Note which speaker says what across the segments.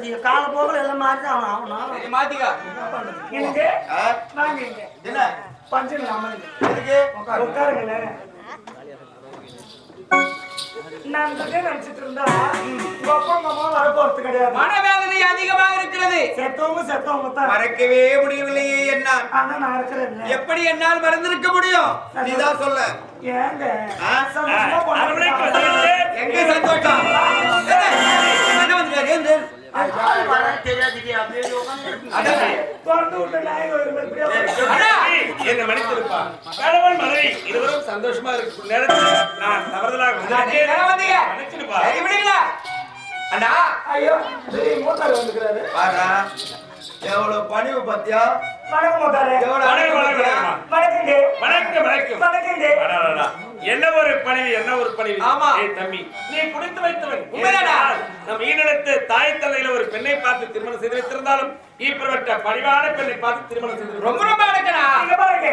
Speaker 1: பண்றது கால போகல எல்லாம் மாறிதான் ஆகணும்.
Speaker 2: சரி மாத்திக்கோ.
Speaker 1: இங்க
Speaker 2: ஆ?
Speaker 1: வாங்க இங்க.
Speaker 2: என்ன?
Speaker 1: பஞ்சு இல்லாம
Speaker 2: எதுக்கு?
Speaker 1: உட்காருங்களேன் நான் நினைச்சிட்டு இருந்தா உங்க அப்பா உங்க அம்மா வர போறது கிடையாது.
Speaker 2: மனவேதனை அதிகமாக இருக்கிறது.
Speaker 1: செத்தவங்க செத்தவங்க தான்.
Speaker 2: மறக்கவே முடியவில்லையே என்ன
Speaker 1: ஆனா நான் இருக்கிறேன்
Speaker 2: எப்படி என்னால் மறந்திருக்க முடியும்? நீதான் சொல்ல.
Speaker 1: ஏங்க? சந்தோஷமா
Speaker 2: எங்க என்ன?
Speaker 3: என்னை மன்னித்திருப்பா கணவன் மனைவி இருவரும் சந்தோஷமா இருக்கும் நேரத்தில் நான் தவறுதலாக? மன்னிச்சிருப்பா?
Speaker 2: அண்ணா
Speaker 1: ஐயோ மூத்தார் வந்துக்கிறாரு
Speaker 2: எவ்வளவு பணிவு பத்தியா
Speaker 1: வணக்கம்
Speaker 3: வணக்கம், வணக்கம்? வணக்கம். என்ன ஒரு பணிவு என்ன ஒரு பணிவு?
Speaker 2: ஆமா.
Speaker 3: தம்பி நீ குடித்து வைத்தவன்.
Speaker 2: உண்மைதானா?
Speaker 3: ஏனென்றால், நம் ஈனெடுத்து தாய் தந்தையில ஒரு பெண்ணை பார்த்து திருமணம் செய்து வைத்திருந்தாலும் இப்படிப்பட்ட பணிவான பெண்ணை பார்த்து திருமணம் செய்து
Speaker 2: ரொம்ப ரொம்ப வணக்கண்ணா
Speaker 1: இங்க பாருங்க.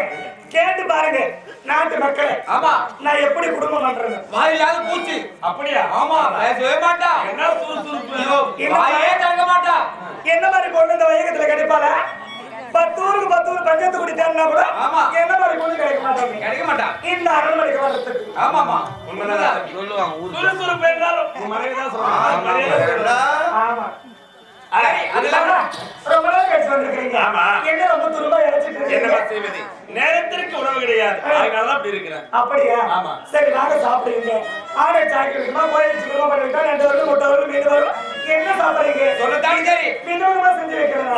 Speaker 1: கேட்டு பாருங்க. நாட்டு மக்களே.
Speaker 2: ஆமா.
Speaker 1: நான் எப்படி குடும்பம் பண்றது?
Speaker 2: வாயிலாத பூச்சி.
Speaker 3: அப்படியா?
Speaker 2: ஆமா பேசவே மாட்டா.
Speaker 3: என்ன சுறுசுறுப்பு?
Speaker 2: வாயே திறக்க மாட்டா.
Speaker 1: என்ன மாதிரி பொண்ணு இந்த வையகத்துல கிடைப்பாள? பத்து ஊருக்கு பத்து ஊர் பஞ்சத்து குடித்தாருன்னா கூட
Speaker 2: ஆமா.
Speaker 1: என்ன மாதிரி பொண்ணு கிடைக்க மாட்டாங்க
Speaker 2: கிடைக்க மாட்டா.
Speaker 1: இந்த அரண்மனைக்கு வர்றதுக்கு
Speaker 2: ஆமாமா
Speaker 3: உண்மைதான். சுறுசுறுப்பு என்றாலும் மனைவி தான் சொல்லுவாங்க.
Speaker 2: ஆமாடா.
Speaker 1: ஆமா.
Speaker 3: ஆமா. நேரத்திற்கு உணவு கிடையாது. அதனாலதான் அப்படி இருக்கிறேன்.
Speaker 1: அப்படியா?
Speaker 3: ஆமா.
Speaker 1: சரி வாங்க சாப்பிடுறீங்க ஆடை சாக்கி வைக்கணுமா கோயில் ரெண்டு வரும் முட்டை வரும் மீன் வரும். என்ன சாப்பிடுறீங்க?
Speaker 2: சரி.
Speaker 1: விதவிதமா செஞ்சு வைக்கிறதா?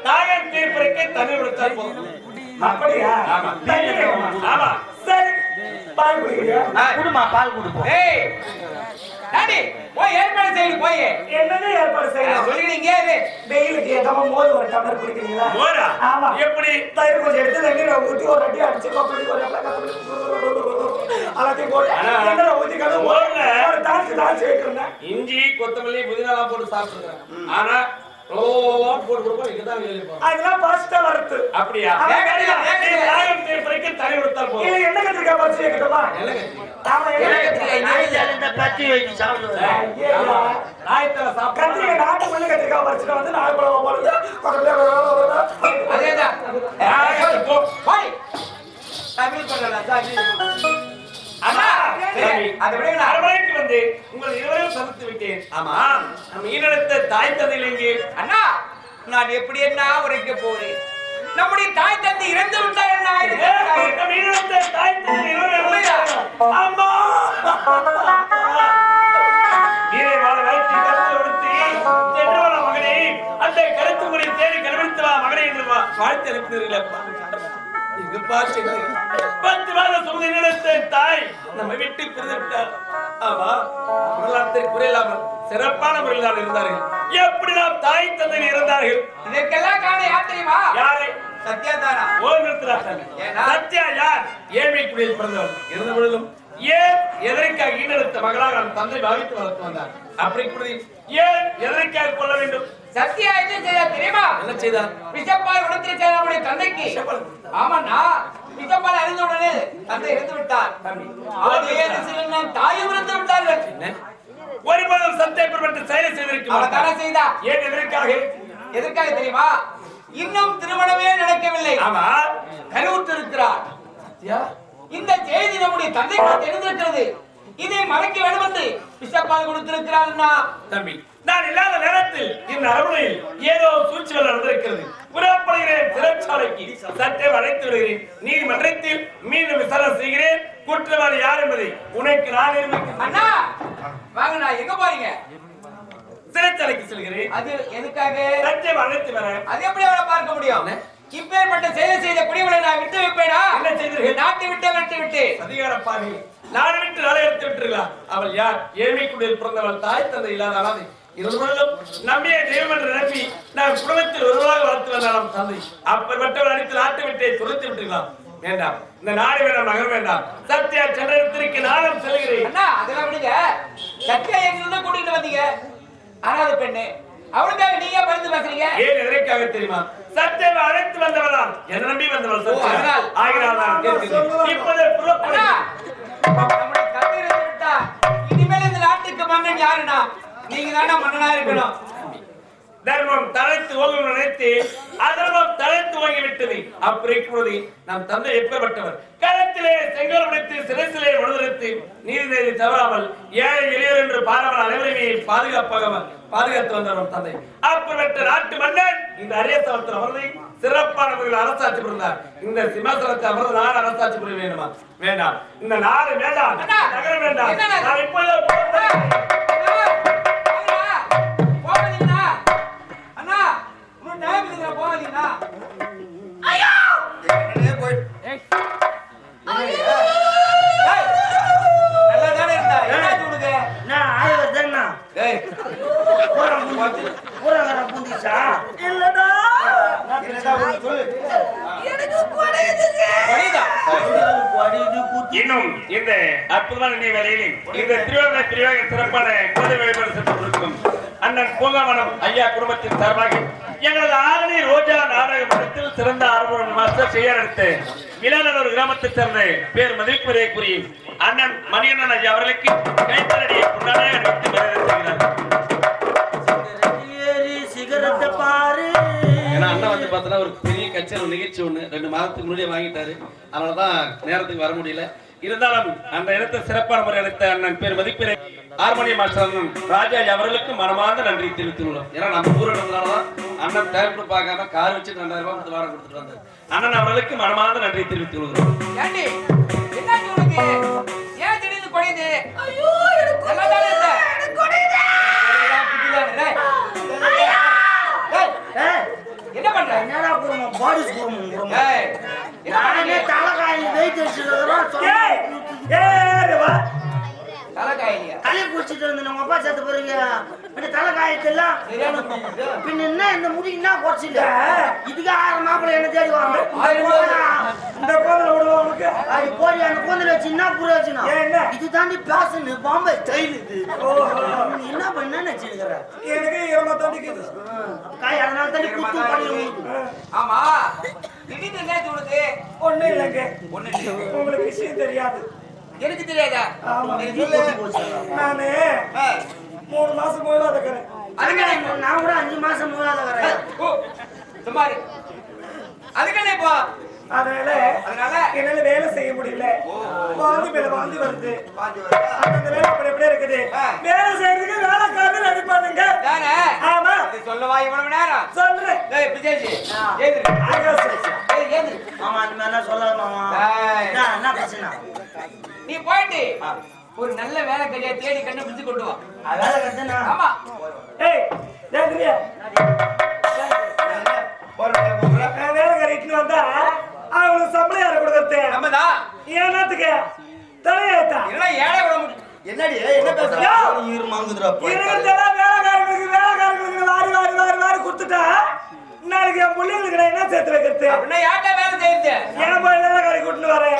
Speaker 3: அதுதான் சரி தாகம் தீர்ப்பதற்கு தண்ணி கொடுத்தால் போதும்.
Speaker 1: அப்படியா?
Speaker 3: ஆமா.
Speaker 1: தண்ணி வேணுமா?
Speaker 3: ஆமா.
Speaker 1: சரி. பால் குடிக்கிறியா. குடுமா பால் குடுப்போம்
Speaker 2: ஏய். டாடி போய் ஏற்பாடு செய்யுங்க போய்.
Speaker 1: என்னன்னு ஏற்பாடு செய்யணும்?
Speaker 2: இரு
Speaker 1: வெயிலுக்கு ஏதாம மோர் ஒரு டம்ளர் குடிக்கிறீங்களா?
Speaker 3: மோரா?
Speaker 1: ஆமா.
Speaker 3: எப்படி?
Speaker 1: தயிர் கொஞ்சம் எடுத்து தண்ணீரை ஊத்தி ஒரு அடி அடிச்சு கொப்பளி ஒரு எல்லாத்தையும் போட்டு எண்ணெய் ஊத்தி
Speaker 3: மோர்ல
Speaker 1: ஒரு தாளிச்சு தாளிச்சு வைக்கிறேன்.
Speaker 3: இஞ்சி கொத்தமல்லி புதினாலாம் போட்டு சாப்பிட்டுருக்கேன். ஆனா
Speaker 1: அதெல்லாம் பாஸ்டா வறுத்து
Speaker 3: அப்படியா?
Speaker 1: ஆமா,
Speaker 2: வேகத்துல, வேகத்துல.
Speaker 3: நீ தாகம் தீர்ப்பதற்கு தண்ணி கொடுத்தால்
Speaker 1: இல்ல
Speaker 3: போதும்
Speaker 1: வைக்கட்டுமா
Speaker 3: என்ன கத்திரிக்காய்?
Speaker 1: ஆமா என்ன
Speaker 2: என்ன
Speaker 1: கத்திரிக்காய்
Speaker 2: கத்திரிக்காய்? இந்த
Speaker 4: கத்தி வச்சு சாப்பிடுவேன்
Speaker 1: ஐயே,
Speaker 3: ஆமா. நாயத்துல சாப்பிட்டா
Speaker 1: கத்திரிக்காய் நாட்டு மல்லி பறிச்சுட்டு வந்து நாய் பழம் போடுறது. பக்கத்துல
Speaker 2: அதேதான். தமிழ் பண்ணலாம் சாமி. அதை விடுங்களா
Speaker 3: அரண்மனைக்கு வந்து உங்கள் இருவரையும் சந்தித்து விட்டேன்.
Speaker 2: ஆமா.
Speaker 3: நம் ஈனெடுத்த தாய் தந்தையில் எங்கே
Speaker 2: அண்ணா நான் எப்படி என்ன உரைக்க போறேன்? நம்முடைய தாய் தந்தை இறந்து விட்டார் என்ன ஆயிடுச்சு?
Speaker 3: தாய் தந்தை? அம்மா அந்த கருத்து முறை தேடி கண்டுபிடித்து வா மகனே என்று வாழ்த்து அனுப்பினீர்களப்பா பத்து மாத சுமதி தாய் நம்ம விட்டு பிரிந்து விட்டார் ஆமா வரலாற்றை குறையில்லாமல் சிறப்பான முறையில் தான் இருந்தார்கள். எப்படி நாம் தாய் தந்தை இருந்தார்கள்
Speaker 2: இதற்கெல்லாம் காரணம் யார் தெரியுமா?
Speaker 3: யாரை?
Speaker 2: சத்யா தானா?
Speaker 3: ஓர் நிறுத்தினார்கள்
Speaker 2: ஏன்னா?
Speaker 3: சத்யா யார்? ஏழ்மை குடியில் பிறந்தவர் இருந்த பொழுதும் ஏன் எதற்காக ஈடெடுத்த மகளாக தந்தை பாவித்து வளர்த்து வந்தார்? அப்படி ஏன் எதற்காக கொள்ள வேண்டும்?
Speaker 2: சத்யா என்ன செய்ய தெரியுமா?
Speaker 3: என்ன செய்தார்?
Speaker 2: விஷப்பால் உடத்திருக்க நம்முடைய தந்தைக்கு. ஆமாண்ணா விஷப்பால் அறிந்த உடனே தந்தை இறந்து விட்டார்
Speaker 3: தம்பி.
Speaker 2: அதே திசையில் தாயும் இறந்து விட்டார்கள்.
Speaker 3: ஒருபோதும் சத்தை பெறப்பட்டு செயலை செய்திருக்க
Speaker 2: அவள். செய்தா
Speaker 3: ஏன் எதற்காக?
Speaker 2: எதற்காக தெரியுமா? இன்னும் திருமணமே நடக்கவில்லை.
Speaker 3: ஆமா
Speaker 2: கருவுற்று இருக்கிறார் இந்த செய்தி நம்முடைய தந்தைக்கு தெரிந்திருக்கிறது. இதை மறைக்க வேண்டும் என்று விஷப்பால் கொடுத்திருக்கிறார்னா
Speaker 3: தம்பி நான் இல்லாத நேரத்தில் இந்த அரண்மனையில் ஏதோ சூழ்ச்சிகள் நடந்திருக்கிறது. புறப்படுகிறேன் சிறைச்சாலைக்கு சற்றே அழைத்து விடுகிறேன். நீதிமன்றத்தில் மீண்டும் விசாரணை செய்கிறேன். குற்றவாளி யார் என்பதை உனக்கு நான்
Speaker 2: அண்ணா வாங்க நான் எங்க போறீங்க?
Speaker 3: சிறைச்சாலைக்கு செல்கிறேன்.
Speaker 2: அது எதுக்காக?
Speaker 3: சற்றே அழைத்து வரேன்
Speaker 2: அது எப்படி அவளை பார்க்க முடியும்? இப்பேற்பட்ட செயலை செய்த குடிகளை நான் விட்டு வைப்பேனா?
Speaker 3: என்ன செய்தீர்கள்?
Speaker 2: நாட்டை விட்டு விட்டு விட்டு.
Speaker 3: அதிகார பாவி நாடு விட்டு நாளை எடுத்து விட்டுருக்கலாம் அவள் யார்? ஏழ்மை குடியில் பிறந்தவள் தாய் தந்தை இல்லாத அனாதை. இருவர்களும் நம்பிய தெய்வம் என்று நினைப்பி நான் குடும்பத்தில் ஒருவராக வளர்த்து வந்தாலும் தந்தை அப்பற்பட்டவள் அடித்து நாட்டை விட்டே துரத்து விட்டுருக்கலாம். வேண்டாம். இந்த நாடு வேண்டாம் நகர வேண்டாம். சத்யா சென்றத்திற்கு நானும் செல்கிறேன்.
Speaker 2: அண்ணா அதெல்லாம் விடுங்க. சத்யா எங்க கூட்டிட்டு வந்தீங்க. அனாதை பெண்ணு அவளுக்காக நீங்க பரிந்து பேசுறீங்க?
Speaker 3: ஏன் எதற்காக தெரியுமா? சத்தியம் அழைத்து வந்தவதான் என்ன நம்பி வந்தவள் நான் கேட்கிறேன். இப்போதே புறப்படு.
Speaker 2: நம்முடைய கண்ணீரை விட்டா இனிமேல் இந்த நாட்டுக்கு மன்னன் யாருன்னா நீங்க தானே மன்னனா இருக்கணும்.
Speaker 3: தர்மம் தழைத்து ஓங்கும் நினைத்து அதர்மம் தழைத்து ஓங்கி விட்டது அப்படி இப்பொழுது நம் தந்தை எப்பேற்பட்டவர்? கரத்திலே செங்கல் உடைத்து சிரசிலே உணர்த்து நீதி நேரி தவறாமல் ஏழை எளியோர் என்று பாராமல் அனைவருமே பாதுகாப்பாக பாதுகாத்து வந்தவர் தந்தை. அப்பேற்பட்ட நாட்டு மன்னன் இந்த அரியத்தவத்தில் அமர்ந்து சிறப்பான முறையில் அரசாட்சி புரிந்தார். இந்த சிம்மாசனத்தை அமர்ந்து நாடு அரசாட்சி புரிய வேண்டுமா? வேண்டாம். இந்த நாடு வேண்டாம். நகரம் வேண்டாம்? நான் இப்போதே வேலையில். இந்த பிரிவாக சிறப்பான அண்ணன் பூங்காவனம் ஐயா குடும்பத்தின் சார்பாக எங்களது ஆரணி ரோஜா நாடக மன்றத்தில் சிறந்த ஆர்வம் மாஸ்டர் செய்ய நடத்த விலானூர் கிராமத்தைச் சேர்ந்த பேர் மதிப்புரைக்குரிய அண்ணன் மணியண்ணன் ஐயா அவர்களுக்கு கைத்தரடியை கொண்டாட அணிவித்து மரியாதை செய்கிறார்
Speaker 4: ஏறி சிகரத்தை பாரு.
Speaker 5: ஏன்னா அண்ணன் வந்து பார்த்தோன்னா ஒரு பெரிய கச்சேரி நிகழ்ச்சி ஒன்று ரெண்டு மாதத்துக்கு முன்னாடியே வாங்கிட்டாரு. அதனால தான் நேரத்துக்கு வர முடியல.
Speaker 3: இருந்தாலும் அந்த இடத்தை சிறப்பான முறை அளித்த அண்ணன் பேர் மதிப்பிரை ஹார்மோனிய மாஸ்டர் அண்ணன் ராஜா அவர்களுக்கு மனமார்ந்த நன்றி தெரிவித்துள்ளோம்.
Speaker 5: ஏன்னா நம்ம ஊர் இடத்துனால தான் அண்ணன் கூட பார்க்காம கார் வச்சு ரெண்டாயிரம் ரூபாய் கொடுத்து வாரம் கொடுத்துட்டு வந்தாரு.
Speaker 3: அண்ணன் அவர்களுக்கு மனமார்ந்த நன்றி தெரிவித்துள்ளோம்.
Speaker 2: ஏண்டி, என்னாச்சு உனக்கு? ஏன் திடீர்னு குறையுது? நல்லாதானே இருந்த? குறையுதா, புத்திதானே? டேய். டேய்,
Speaker 4: ஏய்,
Speaker 2: என்ன பண்ற
Speaker 4: என்னடா குடும்பம் பாடி குடும்பம் குடும்பம் நானே? தலைக்காயில் வெயிட் வச்சிருக்கிறோம்
Speaker 1: ஏய் ஏய் வா
Speaker 4: தலை குடிச்சிட்டு வந்து நம்ம அப்பா சேர்த்து போறீங்க இந்த தலை. பின்ன என்ன இந்த முடி என்ன குறைச்சில்ல? இதுக்கு ஆயிரம் மாப்பிள்ளை என்ன தேடி வாங்க?
Speaker 1: இந்த கோவில? விடுவோம் உனக்கு
Speaker 4: அது போடி அந்த கூந்தல் வச்சு என்ன புரிய வச்சுனா? இது தாண்டி பேசனு பாம்பே ஸ்டைல் இது. என்ன பண்ண நினைச்சிருக்கிற?
Speaker 1: எனக்கு இரும தண்டிக்குது.
Speaker 4: காய் அதனால தாண்டி குத்து
Speaker 2: ஆமா. திடீர்னு
Speaker 1: ஒண்ணும் இல்லைங்க.
Speaker 2: ஒண்ணு?
Speaker 1: உங்களுக்கு விஷயம் தெரியாது.
Speaker 2: எனக்கு தெரியாதா.
Speaker 1: நானு மூணு மாசம் போயில இருக்கிறேன்
Speaker 2: அதுக்கு என்ன இப்போ?
Speaker 4: நான் கூட அஞ்சு மாசம் மூணாவது வரேன்
Speaker 2: ஓ, சும்மா இரு. அதுக்கு என்ன இப்போ?
Speaker 1: அதனால
Speaker 2: அதனால?
Speaker 1: என்னால வேலை செய்ய முடியல. வாந்தி மேல வாந்தி வருது? அந்த வேலை அப்படி அப்படியே இருக்குது. வேலை செய்யறதுக்கு வேலைக்காரர் ரெடி பண்ணுங்க? ஆமா.
Speaker 2: சொல்லவா இவ்வளவு நேரம்.
Speaker 1: சொல்றேன்.
Speaker 2: ஏந்திரு.
Speaker 1: ஆகாஷ்.
Speaker 2: ஏந்திரு.
Speaker 4: மாமா அந்த மாதிரிலாம் சொல்லாத மாமா. என்ன என்ன பிரச்சனை?
Speaker 2: நீ போயிட்டு ஒரு நல்ல வேலைக்காரியா தேடி கண்டுபிடிச்சு கொண்டு வா.
Speaker 4: வேலை கட்டுனா?
Speaker 2: ஆமா.
Speaker 1: ஏய் நான் வேலைக்காரி இட்டுன்னு வந்தா அவங்களுக்கு சம்பளம் யாரை கொடுக்கறது?
Speaker 2: நம்மதான்
Speaker 1: ஏன்னாத்துக்கு தலையேத்தா
Speaker 2: இதெல்லாம் ஏழை விட முடியும். என்னடி என்ன பேசுற?
Speaker 1: யோ!
Speaker 4: ஈரமாங்குதுடா
Speaker 1: இருக்கிறதெல்லாம் வேலைக்காரங்களுக்கு வேலைக்காரங்களுக்கு வாரி வாரி வாரி வாரி கொடுத்துட்டா நாளைக்கு என் பிள்ளைங்களுக்கு நான் என்ன சேர்த்து வைக்கிறது?
Speaker 2: அப்படின்னா யார்கிட்ட வேலை செய்யுது
Speaker 1: ஏன் போய் வேலைக்காரி கூட்டின்னு வரேன்.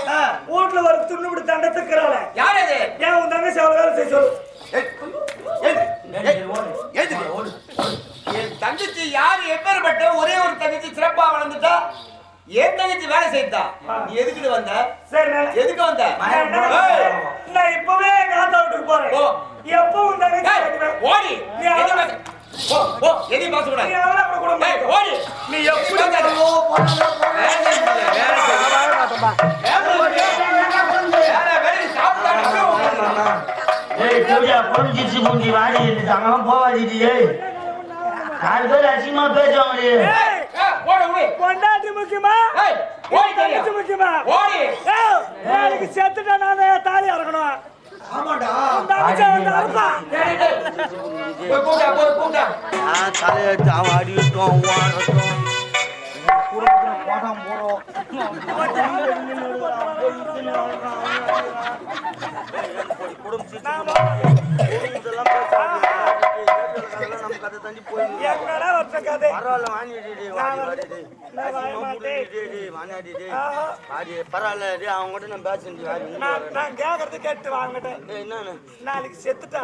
Speaker 1: வீட்டுல ஒரு துண்ணுபிடி தண்டத்துக்கிறாள
Speaker 2: யார் அது?
Speaker 1: ஏன் உன் தங்கச்சி அவ்வளவு வேலை செய்ய சொல்லு.
Speaker 2: என் தங்கச்சி யாரு? எப்பேற்பட்ட ஒரே ஒரு தங்கச்சி சிறப்பா வளர்ந்துட்டா? என் தங்கச்சி வேலை செய்தா? நீ எதுக்கு வந்த?
Speaker 1: சரி
Speaker 2: எதுக்கு வந்த?
Speaker 1: நான் இப்பவே எங்க ஆத்தா வீட்டுக்கு போறேன்.
Speaker 2: ஓ.
Speaker 1: எப்போ உன் தங்கச்சி
Speaker 2: ஏய்,
Speaker 1: வருவேன்?
Speaker 2: ஓடி. பேச ஓ ஓ எதையும் பேச கூடாது. ஓடி
Speaker 1: நீ எப்படி
Speaker 4: பொறிஞ்சிச்சு மூஞ்சி வாடி அங்கெல்லாம் போவாடிடி ஏய் நாலு பேர் அசிங்கமா பேசுவாங்க.
Speaker 1: பொண்டாட்டி முக்கியமா முக்கியமா நாளைக்கு செத்துட்டா நான் தாலி இறக்கணும்
Speaker 2: டேய். போய் கூப்பிட்டா, போய்.
Speaker 4: நான் தலையெடுத்து அவன் ஓடட்டும் நம்ம கதை? பரவாயில்ல
Speaker 1: வாங்க
Speaker 4: பரவாயில்ல அவங்க கிட்ட நான் பேசுறேன்
Speaker 1: நான் கேக்குறது கேட்டு வாங்கிட்டேன்
Speaker 4: என்னன்னு?
Speaker 1: நாளைக்கு செத்துட்டா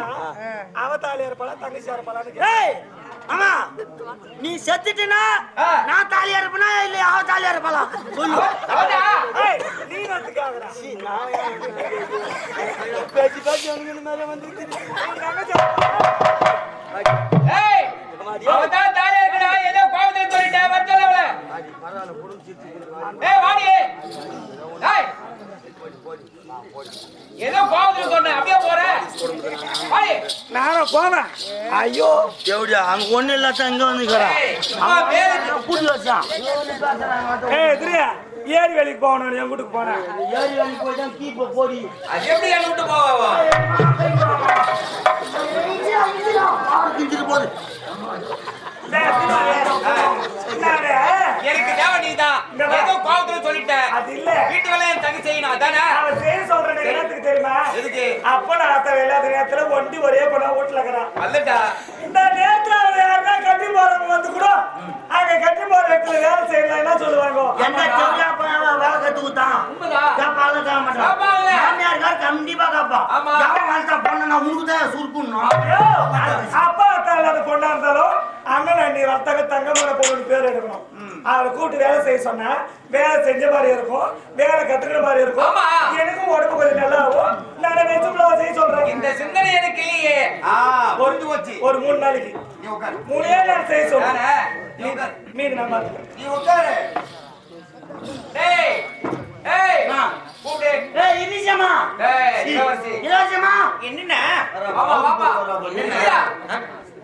Speaker 1: அவ தாலி இருப்பாளா தங்கச்சி இருப்பாளான்னு
Speaker 4: ஆமா நீ செத்துட்டனா. நான் தாலியா இருப்பனா இல்ல அவ தாலியா இருப்பலாம் சொல்லு.
Speaker 1: நீ பேச்சு வந்து
Speaker 2: ஏய், இருக்கடா, ஏதோ கோவத்துல சொல்லிட்டேன், வர சொல்லு அவளை. ஏய், வாடி. ஏய். ஏதோ கோவத்துல சொன்னேன், அப்படியே போற. வாடி.
Speaker 1: நானும் போவேன் ஐயோ
Speaker 4: எப்படியா அங்க ஒண்ணு இல்லாத இங்க வந்துக்கிறா
Speaker 2: ஏய், சும்மா மேல
Speaker 4: கூட்டி வச்சான்
Speaker 1: ஏய் திரியா ஏரி வேலைக்கு போகணும் என் வீட்டுக்கு போனேன்
Speaker 4: ஏறி வேலை போய் தான் கீப்ப போடி
Speaker 2: அது எப்படி என்ன விட்டு போவா
Speaker 4: போகுது?
Speaker 2: எனக்கு தேவை
Speaker 1: வா.
Speaker 2: ஏதோ கோவத்துல சொல்லிட்டேன்
Speaker 1: அது இல்ல.
Speaker 2: வீட்டு வேலையை என் தங்கச்சி செய்யணும். அதானே?
Speaker 1: அவன் செய்ய சொல்றேன் என்னத்துக்கு தெரியுமா?
Speaker 2: எதுக்கு?
Speaker 1: அப்ப நான் அத்த வேலாத நேரத்துல ஒண்டி ஒரே பண்ண வீட்டுல இருக்கிறான்
Speaker 2: அல்லட்டா.
Speaker 1: இந்த நேரத்துல அவன் யாருன்னா கட்டி போறவங்க வந்து கூட அங்க கட்டி போற இடத்துல வேலை செய்யலாம் என்ன சொல்லுவாங்க?
Speaker 4: செவ்வியா போய் வேலை கத்துக்குத்தான்
Speaker 2: உண்மைதான்.
Speaker 4: காப்பால காக்க மாட்டான்.
Speaker 2: காப்பால.
Speaker 4: மாமியார் கண்டிப்பா காப்பா. எவன் வாழ்த்தா பொண்ணு நான் உனக்கு தான் சுருக்கணும்
Speaker 1: அப்பா அத்தா இல்லாத பொண்ணா இருந்தாலும் அண்ணன் அண்ணி வர்த்தக தங்கமான பொண்ணு பேர் எடுக்கணும். அவளை கூட்டு வேலை செய்ய சொன்னா வேலை செஞ்ச மாதிரி இருக்கும் வேலை கத்துக்கிற மாதிரி இருக்கும். எனக்கும் உடம்பு கொஞ்சம் நல்லா ஆகும் நான் வெஜிபிளா செய்ய சொல்றேன்?
Speaker 2: இந்த சிந்தனை எனக்கு இல்லையே. பொருந்து போச்சு.
Speaker 1: ஒரு மூணு நாளைக்கு.
Speaker 2: நீ உட்காரு.
Speaker 1: மூணே நாள் செய்ய சொல்றேன் மீன் நான் பாத்துக்கிறேன்
Speaker 2: நீ உட்காரு. டேய் ஏய்
Speaker 4: ஆ.
Speaker 2: கூப்பிடு.
Speaker 4: இனிஷமா
Speaker 2: டேய் இளவரசி. என்னடா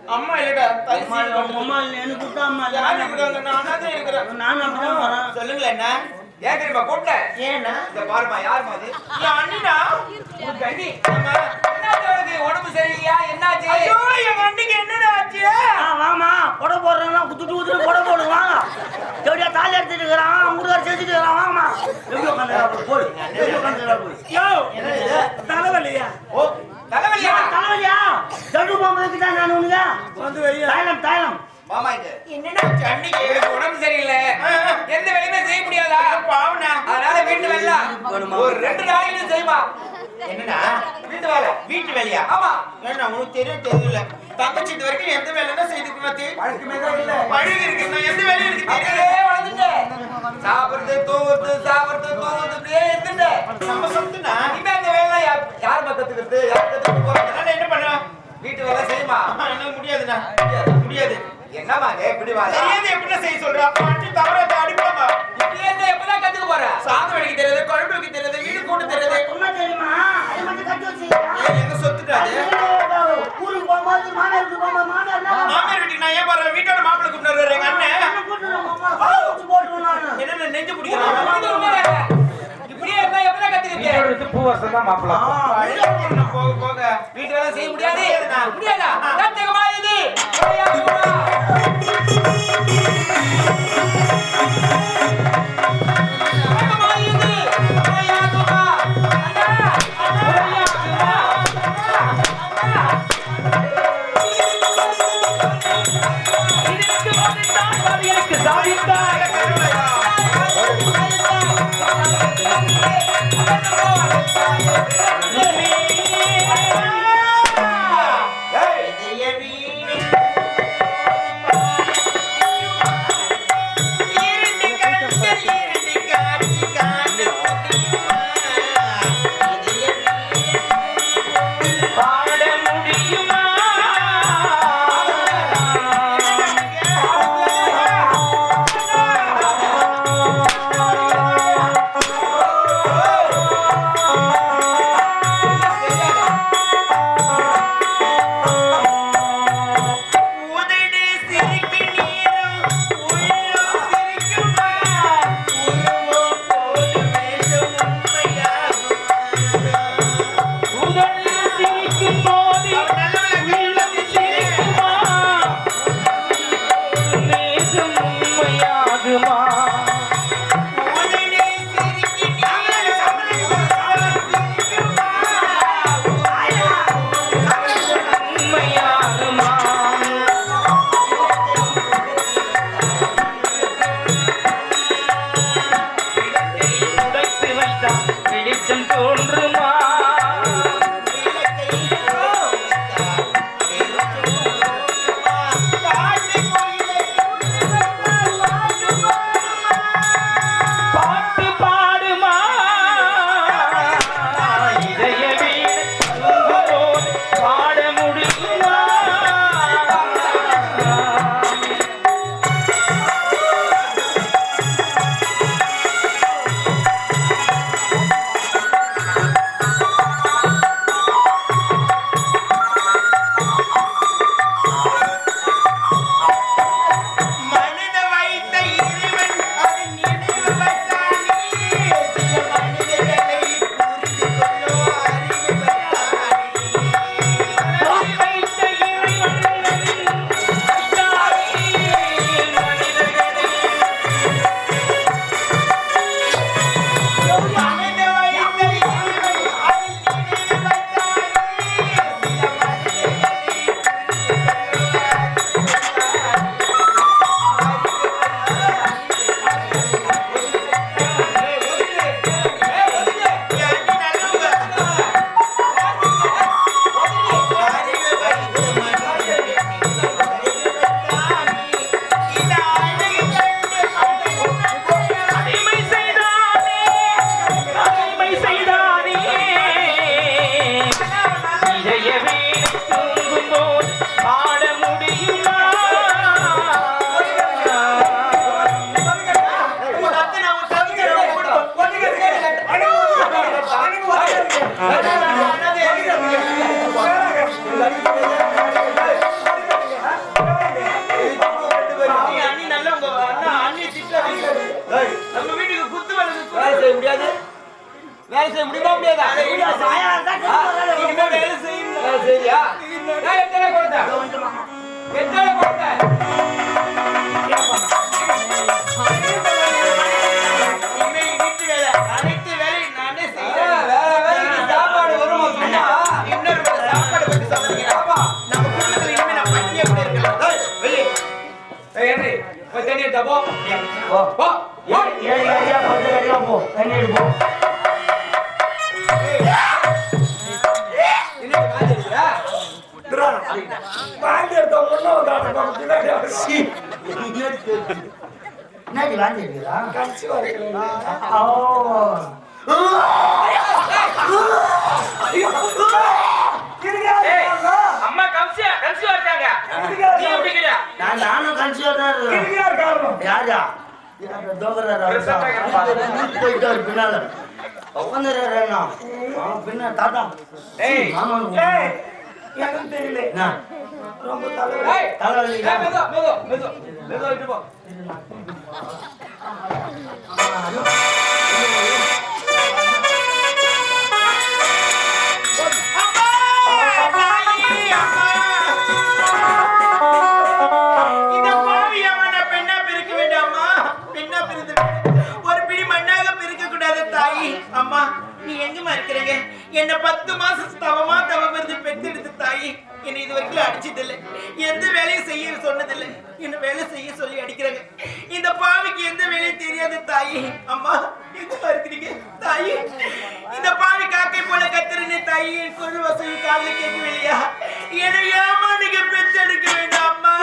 Speaker 2: அம்மா இல்லடா
Speaker 4: அம்மா, அம்மா இல்லை, எனக்கு கூப்பிட்டா அம்மா.
Speaker 2: யாரு நான் தான் இருக்கிறேன்.
Speaker 4: நானும் அப்படிதான் வரேன்.
Speaker 2: சொல்லுங்களேன் என்ன? ஏன் தெரியுமா கூப்பிட்டேன்
Speaker 4: ஏன்னா?
Speaker 2: இந்த பாருமா யாருமா அது? என் அண்ணிடா. என்னாச்சு உடம்பு சரியில்லையா? என்னாச்சு? ஐயோ எங்க அண்ணிக்கு என்னடா ஆச்சு?
Speaker 4: வாமா புடவை போடுறவங்களாம் குத்துட்டு குத்துட்டு புடவை போடு வாங்க எப்படியா தாலி எடுத்துட்டு இருக்கிறான்? முருகர் செஞ்சுட்டு இருக்கிறான் வாங்கம்மா எப்படி உட்காந்து போடு. எப்படி உட்காந்து போடு
Speaker 1: யோ! தலைவலியா
Speaker 2: தலைவலியா
Speaker 4: ஜட்டு போகும்போது தான் நான் உனக்கு
Speaker 1: வந்து வையா
Speaker 4: தாயலம்
Speaker 2: இது. என்னடா அண்ணிக்கு உடம்பு சரியில்லை. எந்த வேலையுமே செய்ய முடியாதா? பாவனா அதனால வீட்டு வேலை ஒரு ரெண்டு நாளைக்கு செய்யுமா? என்னடா? வீட்டு வேலை. வீட்டு வேலையா? ஆமா.
Speaker 6: ஏன்னா உனக்கு தெரியும் தெரியல. வரைக்கும் எந்த வேலைன்னா செய்துக்கு மாத்தி
Speaker 2: பழக்கமே தான் இல்ல.
Speaker 6: பழகி இருக்கு. நான் எந்த வேலையும் எனக்கு தெரியல
Speaker 2: வளர்ந்துட்டேன். சாப்பிடுறது தூங்குறது சாப்பிடுறது தூங்குறது அப்படியே இருந்துட்டேன்.
Speaker 6: நம்ம சொத்துனா?
Speaker 2: இனிமே அந்த வேலை யார் கத்துக்கிறது? யார் போறாங்க?
Speaker 6: என்ன பண்ணுவேன்
Speaker 2: வீட்டு வேலை செய்யுமா?
Speaker 6: என்னால முடியாதுண்ணா முடியாது?
Speaker 2: என்னமா இது எப்படி வாங்க
Speaker 6: தெரியாது எப்படி செய்ய சொல்ற? பாட்டு தவற அடிப்பாங்க.
Speaker 2: இப்படியே இருந்தா எப்பதான் கத்துக்க போற?
Speaker 6: சாதம் வைக்க தெரியாது குழம்பு வைக்க தெரியாது வீடு கூட்ட தெரியாது.
Speaker 4: உண்மை தெரியுமா? அதை மட்டும் கட்டி வச்சு.
Speaker 6: எங்க சொத்துடா அது?
Speaker 4: ஊருக்கு போகும்போது மாமியாருக்கு போகும்போது மாமியார் என்ன?
Speaker 6: மாமியார் வீட்டுக்கு நான் ஏன் பாரு வீட்டோட மாப்பிள்ளை கூப்பிட்டு வருவாரு எங்க அண்ணன்.
Speaker 4: வா.
Speaker 6: என்ன நெஞ்சு பிடிக்கிறான்
Speaker 2: கத்துக்கிறது
Speaker 6: போக போக
Speaker 2: வீட்டு வேலை செய்ய முடியாது. முடியாதா.
Speaker 6: ಹೇಳಿದ್ದ ಬೋ ಬೋ ಬೋ
Speaker 4: ಹೇಳಿ ಹೇಳಿ
Speaker 2: ಬಂದು
Speaker 4: ಹೇಳಿ
Speaker 2: ಬೋ ಹೆಂಗೆ ಹೇಳಿ ಬೋ Oh. நான்
Speaker 4: நானும் கன்சியர் தான் பின்னால. உட்காந்துறாரு பின்ன
Speaker 1: தெரியல. ரொம்ப தலைவலி.
Speaker 4: தலைவலி.
Speaker 6: என்ன பத்து மாசம் தவமா தவம் இருந்து பெற்றெடுத்து தாயி என்னை இது வரைக்கும் அடிச்சதில்லை. எந்த வேலையும் செய்ய சொன்னதில்லை. என்ன வேலை செய்ய சொல்லி அடிக்கிறாங்க. இந்த பாவிக்கு எந்த வேலையும் தெரியாது தாயி அம்மா இருக்கிறீங்க தாயி இந்த பாவி காக்கை போல கத்திரனே தாயி என் சொல் வசதி காலில் கேட்கவில்லையா? என்னை ஏமா நீங்க பெற்றெடுக்க வேண்டாம் அம்மா.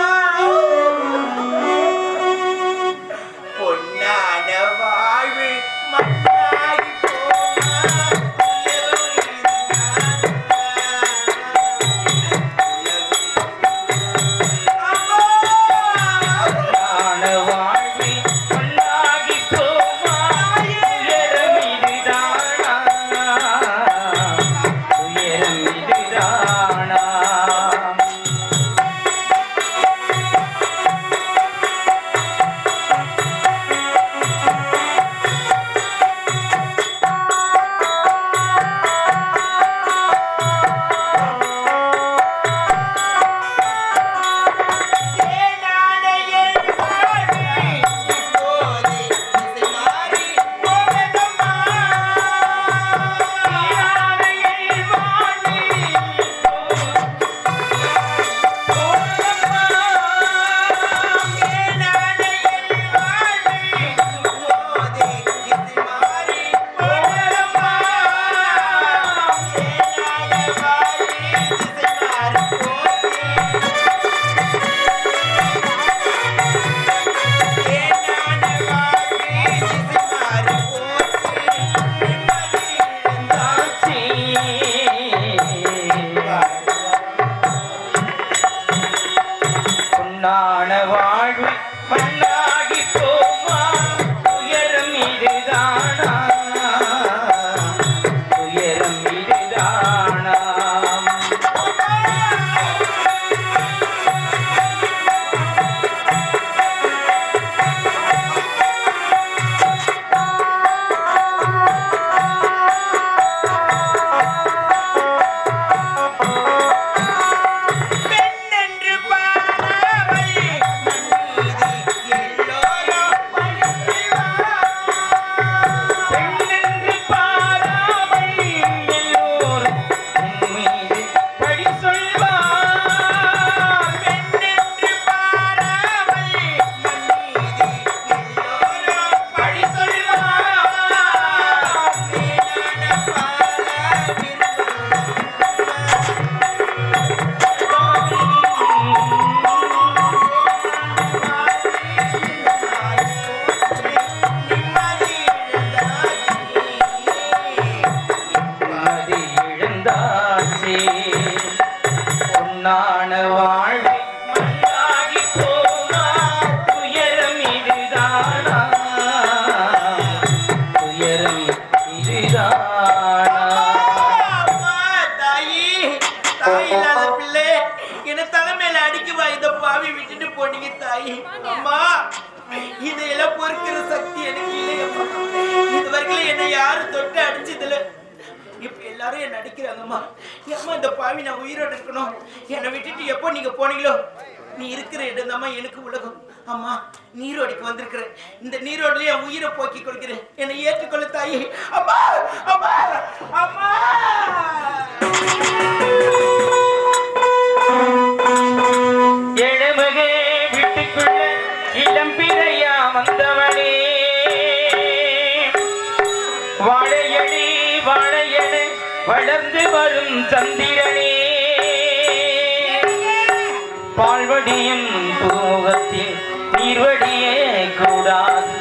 Speaker 6: மாதிரியே நடிக்கிறாங்கம்மா ஏம்மா இந்த பாவி நான் உயிரோடு இருக்கணும். என்னை விட்டுட்டு எப்போ நீங்கள் போனீங்களோ? நீ இருக்கிற இடம் தாம்மா எனக்கு உலகம். அம்மா நீரோடிக்கு வந்திருக்கிறேன். இந்த நீரோடையில என் உயிரை போக்கி கொள்கிறேன். என்னை ஏற்றுக்கொள்ள தாயி. அம்மா
Speaker 7: இருந்து வரும் சந்திரனே. பால்வடியும் பூமுகத்தில் நீர்வடியே கூடாது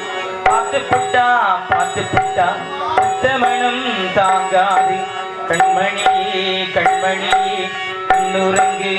Speaker 7: பார்த்து புட்டா பார்த்து புட்டா புத்தமனம் தாங்காது. கண்மணியே கண்மணியே கண்ணுரங்கு